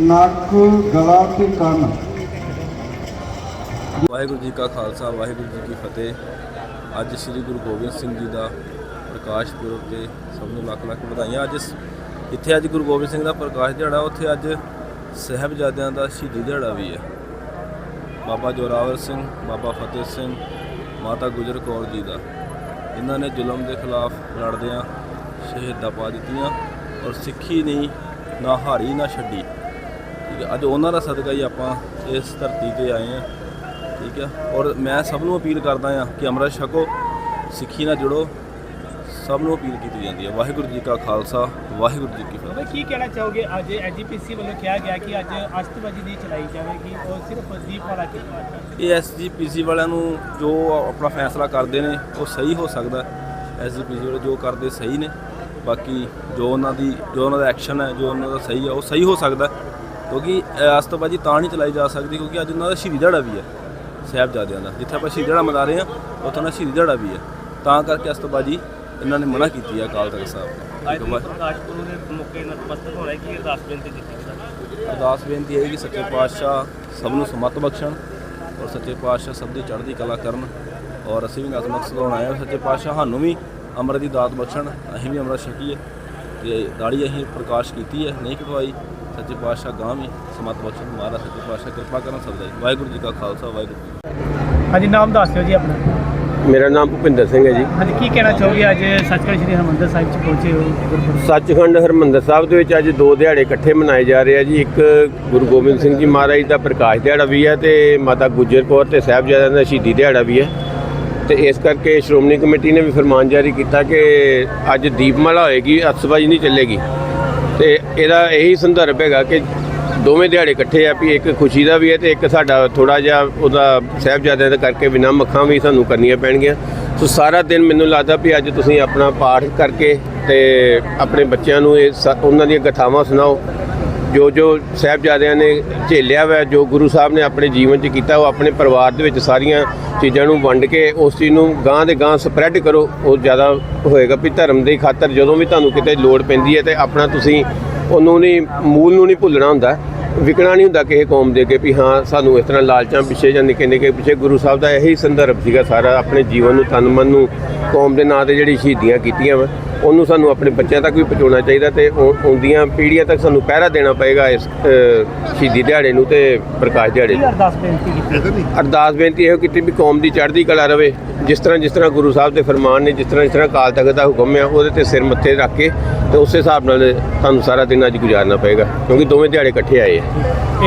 ਨੱਕ ਗਲਾ ਤੇ ਕੰਨ ਵਾਹਿਗੁਰੂ ਜੀ ਕਾ ਖਾਲਸਾ, ਵਾਹਿਗੁਰੂ ਜੀ ਕੀ ਫਤਿਹ। ਅੱਜ ਸ੍ਰੀ ਗੁਰੂ ਗੋਬਿੰਦ ਸਿੰਘ ਜੀ ਦਾ ਪ੍ਰਕਾਸ਼ ਪੁਰਬ ਤੇ ਸਭ ਨੂੰ ਲੱਖ ਲੱਖ ਵਧਾਈਆਂ। ਅੱਜ ਸ- ਜਿੱਥੇ ਅੱਜ ਗੁਰੂ ਗੋਬਿੰਦ ਸਿੰਘ ਦਾ ਪ੍ਰਕਾਸ਼ ਦਿਹਾੜਾ, ਉੱਥੇ ਅੱਜ ਸਹਿਬਜ਼ਾਦਿਆਂ ਦਾ ਸ਼ਹੀਦੀ ਦਿਹਾੜਾ ਵੀ ਹੈ ਬਾਬਾ ਜੋਰਾਵਰ ਸਿੰਘ, ਬਾਬਾ ਫਤਿਹ ਸਿੰਘ, ਮਾਤਾ ਗੁਜਰ ਕੌਰ ਜੀ ਦਾ। ਇਹਨਾਂ ਨੇ ਜ਼ੁਲਮ ਦੇ ਖਿਲਾਫ ਲੜਦਿਆਂ ਸ਼ਹੀਦਾਂ ਪਾ ਦਿੱਤੀਆਂ ਔਰ ਸਿੱਖੀ ਨਹੀਂ ਨਾ ਹਾਰੀ, ਨਾ ਛੱਡੀ। ਠੀਕ ਹੈ ਅੱਜ ਉਹਨਾਂ ਦਾ ਸਦਕਾ ਹੀ ਆਪਾਂ ਇਸ ਧਰਤੀ ਤੇ ਆਏ ਆ। ਠੀਕ ਹੈ ਔਰ ਮੈਂ ਸਭ ਨੂੰ ਅਪੀਲ ਕਰਦਾ ਆ ਕਿ ਅੰਮ੍ਰਿਤ ਛਕੋ ਸਿੱਖੀ ਨਾਲ ਜੁੜੋ ਸਭ ਨੂੰ ਅਪੀਲ ਕੀਤੀ ਜਾਂਦੀ ਹੈ ਵਾਹਿਗੁਰੂ ਜੀ ਕਾ ਖਾਲਸਾ ਵਾਹਿਗੁਰੂ ਜੀ ਕੀ ਫਤਿਹ। ਬਾਬਾ ਕੀ ਕਹਿਣਾ ਚਾਹੋਗੇ? ਅੱਜ ਐਜੀਪੀਸੀ ਵੱਲੋਂ ਕਿਹਾ ਗਿਆ ਕਿ ਅੱਜ ਅਸਤਬਾਜੀ ਨਹੀਂ ਚਲਾਈ ਜਾਵੇਗੀ। ਉਹ ਸਿਰਫ ਦੀਪ ਵਾਲਾ ਕੀਤਾ ਇਹ ਐਸਜੀਪੀਸੀ ਵਾਲਿਆਂ ਨੂੰ ਜੋ ਆਪਣਾ ਫੈਸਲਾ ਕਰਦੇ ਨੇ ਉਹ ਸਹੀ ਹੋ ਸਕਦਾ ਐਸਜੀਪੀਸੀ ਵਾਲੇ ਜੋ ਕਰਦੇ ਸਹੀ ਨੇ। ਬਾਕੀ ਜੋ ਉਹਨਾਂ ਦੀ ਜੋ ਉਹਨਾਂ ਦਾ ਐਕਸ਼ਨ ਹੈ ਜੋ ਉਹਨਾਂ ਦਾ ਸਹੀ ਹੈ ਉਹ ਸਹੀ ਹੋ ਸਕਦਾ ਕਿਉਂਕਿ ਅ, ਅਸਤਬਾਜੀ ਤਾਂ ਨਹੀਂ ਚਲਾਈ ਜਾ ਸਕਦੀ ਕਿਉਂਕਿ ਅੱਜ ਉਹਨਾਂ ਦਾ ਸ਼ਹੀਦੀ ਦਿਹਾੜਾ ਵੀ ਹੈ। ਸਾਹਿਬਜ਼ਾਦਿਆਂ ਦਾ। ਜਿੱਥੇ ਆਪਾਂ ਸ਼ਹੀਦੀ ਦਿਹਾੜਾ ਮਨਾ ਰਹੇ ਹਾਂ ਉੱਥੇ ਦਾ ਸ਼ਹੀਦੀ ਦਿਹਾੜਾ ਵੀ ਹੈ। ਤਾਂ ਕਰਕੇ ਅਸਤਬਾਜੀ ਇਹਨਾਂ ਨੇ ਮਨਾ ਕੀਤੀ ਹੈ ਅਕਾਲ ਤਖਤ ਸਾਹਿਬ ਨੇ। ਠੀਕ ਹੈ ਵਾ- ਪ੍ਰਕਾਸ਼ ਪੁਰਬ ਦੇ ਮੌਕੇ ਨਤਮਸਤਕ ਹੋਣਾ ਕੀ ਅਰਦਾਸ ਬੇਨਤੀ ਕੀਤੀ ਹੈ ਅਰਦਾਸ ਬੇਨਤੀ ਹੈ ਕਿ ਸੱਚੇ ਪਾਤਸ਼ਾਹ ਸਭ ਨੂੰ ਸਮਤ ਬਖਸ਼ਣ ਔਰ ਸੱਚੇ ਪਾਤਸ਼ਾਹ ਸਭ ਦੀ ਚੜ੍ਹਦੀ ਕਲਾ ਕਰਨ ਔਰ ਅਸੀਂ ਵੀ ਨਤਮਸਤਕ ਸਲਾਉਣ ਆਏ ਹਾਂ। ਸੱਚੇ ਪਾਤਸ਼ਾਹ ਸਾਨੂੰ ਵੀ ਅੰਮ੍ਰਿਤ ਦੀ ਦਾਤ ਬਖਸ਼ਣ ਅਸੀਂ ਵੀ ਅੰਮ੍ਰਿਤ ਛਕੀਏ ਤੇ ਦਾੜੀ ਅਸੀਂ ਪ੍ਰਕਾਸ਼ ਕੀਤੀ ਹੈ। ਨਹੀਂ ਕਟਵਾਈ ਸੱਚੇ ਪਾਤਸ਼ਾਹ ਗਾਂ ਵੀ ਸਮਤ ਬਖਸ਼ਣ ਮਹਾਰਾਜ ਸੱਚੇ ਪਾਤਸ਼ਾਹ ਕਿਰਪਾ ਕਰਨ ਸਭ ਦਾ ਜੀ। ਵਾਹਿਗੁਰੂ ਜੀ ਕਾ ਖਾਲਸਾ ਵਾਹਿਗੁਰੂ ਜੀ ਕੀ ਫਤਿਹ। ਹਾਂਜੀ ਨਾਮ ਦੱਸ ਦਿਓ ਜੀ ਆਪਣਾ। ਮੇਰਾ ਨਾਮ ਭੁਪਿੰਦਰ ਸਿੰਘ ਹੈ ਜੀ। ਹਾਂਜੀ ਕੀ ਕਹਿਣਾ ਚਾਹੋਗੇ? ਅੱਜ ਸੱਚਖੰਡ ਸ੍ਰੀ ਹਰਿਮੰਦਰ ਸਾਹਿਬ ਚ ਪਹੁੰਚੇ ਹੋ ਗੁਰਪੁਰਬ। ਸੱਚਖੰਡ ਹਰਮੰਦਰ ਸਾਹਿਬ ਦੇ ਵਿੱਚ ਅੱਜ ਦੋ ਦਿਹਾੜੇ ਇਕੱਠੇ ਮਨਾਏ ਜਾ ਰਹੇ ਆ ਜੀ। ਇੱਕ ਗੁਰੂ ਗੋਬਿੰਦ ਸਿੰਘ ਜੀ ਮਹਾਰਾਜ ਦਾ ਪ੍ਰਕਾਸ਼ ਦਿਹਾੜਾ ਵੀ ਹੈ ਤੇ ਮਾਤਾ ਗੁਜਰ ਕੌਰ ਤੇ ਸਾਹਿਬਜ਼ਾਦਿਆਂ ਦਾ ਸ਼ਹੀਦੀ ਦਿਹਾੜਾ ਵੀ ਹੈ। ਤੇ ਇਸ ਕਰਕੇ ਸ਼੍ਰੋਮਣੀ ਕਮੇਟੀ ਨੇ ਵੀ ਫਰਮਾਨ ਜਾਰੀ ਕੀਤਾ ਕਿ ਅੱਜ ਦੀਪਮਾਲਾ ਹੋਏਗੀ ਅਤਸਬਾਜੀ ਨਹੀਂ ਚੱਲੇਗੀ। ਤੇ ਇਹਦਾ ਇਹੀ ਸੰਦਰਭ ਹੈਗਾ ਕਿ ਦੋਵੇਂ ਦਿਹਾੜੇ ਇਕੱਠੇ ਆ ਵੀ ਇੱਕ ਖੁਸ਼ੀ ਦਾ ਵੀ ਹੈ ਤੇ ਇੱਕ ਸਾਡਾ ਥੋੜਾ ਜਿਹਾ ਉਹਦਾ ਸਾਹਿਬਜ਼ਾਦਿਆਂ ਦਾ ਕਰਕੇ ਬਿਨਾਂ ਮੱਖਾਂ ਵੀ ਸਾਨੂੰ ਕਰਨੀਆਂ ਪੈਣਗੀਆਂ। ਸੋ ਸਾਰਾ ਦਿਨ ਮੈਨੂੰ ਲੱਗਦਾ ਵੀ ਅੱਜ ਤੁਸੀਂ ਆਪਣਾ ਪਾਠ ਕਰਕੇ ਤੇ ਆਪਣੇ ਬੱਚਿਆਂ ਨੂੰ ਇਹ ਸ- ਉਹਨਾਂ ਦੀਆਂ ਗਥਾਵਾਂ ਸੁਣਾਓ। ਜੋ ਜੋ ਸਾਹਿਬਜ਼ਾਦਿਆਂ ਨੇ ਝੇਲਿਆ ਵਾ, ਜੋ ਗੁਰੂ ਸਾਹਿਬ ਨੇ ਆਪਣੇ ਜੀਵਨ 'ਚ ਕੀਤਾ, ਉਹ ਆਪਣੇ ਪਰਿਵਾਰ ਦੇ ਵਿੱਚ ਸਾਰੀਆਂ ਚੀਜ਼ਾਂ ਨੂੰ ਵੰਡ ਕੇ ਉਸ ਚੀਜ਼ ਨੂੰ ਗਾਂ ਦੇ ਗਾਂ ਸਪਰੈਡ ਕਰੋ, ਉਹ ਜ਼ਿਆਦਾ ਹੋਏਗਾ ਵੀ ਧਰਮ ਦੇ ਖਾਤਰ ਜਦੋਂ ਵੀ ਤੁਹਾਨੂੰ ਕਿਤੇ ਲੋੜ ਪੈਂਦੀ ਹੈ ਤੇ ਆਪਣਾ ਤੁਸੀਂ ਉਹਨੂੰ ਨਹੀਂ, ਮੂਲ ਨੂੰ ਨਹੀਂ ਭੁੱਲਣਾ ਹੁੰਦਾ। ਵਿਕਣਾ ਨਹੀਂ ਹੁੰਦਾ ਕਿਸੇ ਕੌਮ ਦੇ ਅੱਗੇ ਵੀ ਹਾਂ, ਸਾਨੂੰ ਇਸ ਤਰ੍ਹਾਂ ਲਾਲਚਾਂ ਪਿੱਛੇ ਜਾਂ ਨਿੱਕੇ ਨਿੱਕੇ ਪਿੱਛੇ ਗੁਰੂ ਸਾਹਿਬ ਦਾ ਇਹੀ ਸੰਦਰਭ ਸੀਗਾ ਸਾਰਾ, ਆਪਣੇ ਜੀਵਨ ਨੂੰ, ਤਨ ਮਨ ਨੂੰ ਕੌਮ ਦੇ ਨਾਂ ਤੇ ਜਿਹੜੀ ਸ਼ਹੀਦੀਆਂ ਕੀਤੀਆਂ ਵਾ। ਉਹਨੂੰ ਸਾਨੂੰ ਆਪਣੇ ਬੱਚਿਆਂ ਤੱਕ ਵੀ ਪਹੁੰਚਾਉਣਾ ਚਾਹੀਦਾ ਤੇ ਆਉ- ਆਉਂਦੀਆਂ ਪੀੜ੍ਹੀਆਂ ਤੱਕ ਸਾਨੂੰ ਪਹਿਰਾ ਦੇਣਾ ਪਏਗਾ ਇਸ ਸ਼ਹੀਦੀ ਦਿਹਾੜੇ ਨੂੰ ਤੇ ਪ੍ਰਕਾਸ਼ ਦਿਹਾੜੇ ਨੂੰ। ਅਰਦਾਸ ਬੇਨਤੀ ਕੀਤੀ। ਅਰਦਾਸ ਬੇਨਤੀ ਇਹੋ ਕੀਤੀ ਵੀ ਕੌਮ ਦੀ ਚੜ੍ਹਦੀ ਕਲਾ ਰਵੇ। ਜਿਸ ਤਰ੍ਹਾਂ ਜਿਸ ਤਰ੍ਹਾਂ ਗੁਰੂ ਸਾਹਿਬ ਦੇ ਫਰਮਾਨ ਨੇ ਜਿਸ ਤਰ੍ਹਾਂ ਜਿਸ ਤਰ੍ਹਾਂ ਕਾਲ ਤਖਤ ਦਾ ਹੁਕਮ ਹੈ ਉਹਦੇ ਤੇ ਸਿਰ ਮੱਥੇ ਰੱਖ ਕੇ ਤੇ ਉਸੇ ਹਿਸਾਬ ਨਾਲ ਤੁਹਾਨੂੰ ਸਾਰਾ ਦਿਨ ਅੱਜ ਗੁਜ਼ਾਰਨਾ ਪਏਗਾ ਕਿਉਂਕਿ ਦੋਵੇਂ ਦਿਹਾੜੇ ਇਕੱਠੇ ਆਏ ਆ।